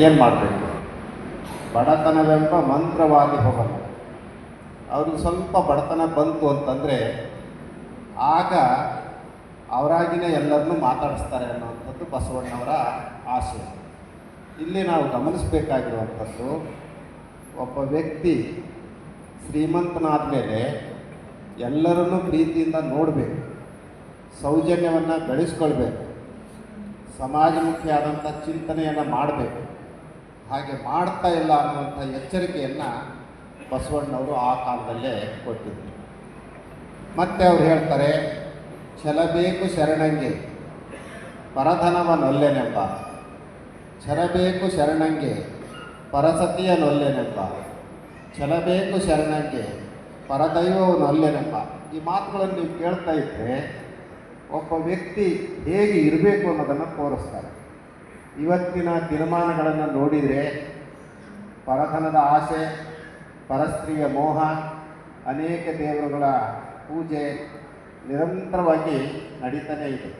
ಏನು ಮಾಡಬೇಕು? ಬಡತನವೆಂಬ ಮಂತ್ರವಾಗಿ ಹೋಗಲು ಅವ್ರಿಗೆ ಸ್ವಲ್ಪ ಬಡತನ ಬಂತು ಅಂತಂದರೆ ಆಗ ಅವರಾಗಿನೇ ಎಲ್ಲರನ್ನೂ ಮಾತಾಡಿಸ್ತಾರೆ ಅನ್ನುವಂಥದ್ದು ಬಸವಣ್ಣವರ ಆಶಯ ಇಲ್ಲಿ ನಾವು ಗಮನಿಸಬೇಕಾಗಿರುವಂಥದ್ದು, ಒಬ್ಬ ವ್ಯಕ್ತಿ ಶ್ರೀಮಂತನಾದ ಮೇಲೆ ಎಲ್ಲರನ್ನೂ ಪ್ರೀತಿಯಿಂದ ನೋಡಬೇಕು, ಸೌಜನ್ಯವನ್ನು ಬೆಳೆಸ್ಕೊಳ್ಬೇಕು, ಸಮಾಜಮುಖಿಯಾದಂಥ ಚಿಂತನೆಯನ್ನು ಮಾಡಬೇಕು. ಹಾಗೆ ಮಾಡ್ತಾ ಇಲ್ಲ ಅನ್ನುವಂಥ ಎಚ್ಚರಿಕೆಯನ್ನು ಬಸವಣ್ಣವರು ಆ ಕಾಲದಲ್ಲೇ ಕೊಟ್ಟಿದ್ದರು ಮತ್ತೆ ಅವ್ರು ಹೇಳ್ತಾರೆ, ಛಲಬೇಕು ಶರಣಂಗೆ, ಪರಧನವ ನೊಲ್ಲೆನೆಂಬ, ಛಲಬೇಕು ಶರಣಂಗೆ, ಪರಸತಿಯ ನೊಲ್ಲೆನೆಂಬ, ಛಲಬೇಕು ಶರಣಂಗೆ, ಪರದೈವವು ನೊಲ್ಲೆನೆಂಬ. ಈ ಮಾತುಗಳನ್ನು ನೀವು ಕೇಳ್ತಾ ಇದ್ದರೆ ಒಬ್ಬ ವ್ಯಕ್ತಿ ಹೇಗೆ ಇರಬೇಕು ಅನ್ನೋದನ್ನು ತೋರಿಸ್ತಾರೆ. ಇವತ್ತಿನ ದಿನಮಾನಗಳನ್ನು ನೋಡಿದರೆ ಪರಧನದ ಆಸೆ, ಪರಸ್ತ್ರೀಯ ಮೋಹ, ಅನೇಕ ದೇವರುಗಳ ಪೂಜೆ ನಿರಂತರವಾಗಿ ನಡೀತಾನೇ ಇದೆ.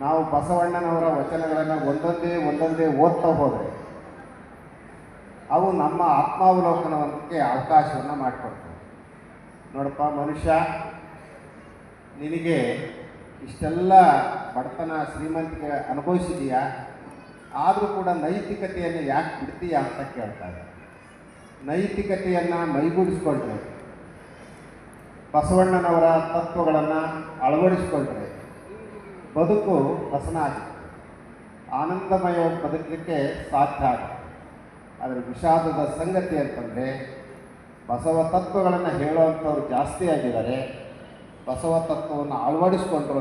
ನಾವು ಬಸವಣ್ಣನವರ ವಚನಗಳನ್ನು ಒಂದೊಂದೇ ಒಂದೊಂದೇ ಓದ್ತಾ ಹೋದರೆ ಅವು ನಮ್ಮ ಆತ್ಮಾವಲೋಕನಕ್ಕೆ ಅವಕಾಶವನ್ನು ಮಾಡಿಕೊಡ್ತವೆ. ನೋಡಪ್ಪ, ಮನುಷ್ಯ ನಿನಗೆ ಇಷ್ಟೆಲ್ಲ ಬಡತನ ಶ್ರೀಮಂತಿಕೆ ಅನುಭವಿಸಿದೀಯಾ? ಆದರೂ ಕೂಡ ನೈತಿಕತೆಯನ್ನು ಯಾಕೆ ಬಿಡ್ತೀಯ ಅಂತ ಕೇಳ್ತಾರೆ ನೈತಿಕತೆಯನ್ನು ಮೈಗೂಡಿಸ್ಕೊಂಡ್ರೆ, ಬಸವಣ್ಣನವರ ತತ್ವಗಳನ್ನು ಅಳವಡಿಸ್ಕೊಂಡ್ರೆ ಬದುಕು ಹಸನಾಗಿ ಆನಂದಮಯ ಬದುಕಲಿಕ್ಕೆ ಸಾಧ್ಯ ಆಗುತ್ತೆ. ಆದರೆ ವಿಷಾದದ ಸಂಗತಿ ಅಂತಂದರೆ ಬಸವ ತತ್ವಗಳನ್ನು ಹೇಳುವಂಥವ್ರು ಜಾಸ್ತಿ ಆಗಿದ್ದಾರೆ. ಬಸವ ತತ್ವವನ್ನು ಅಳವಡಿಸ್ಕೊಂಡ್ರು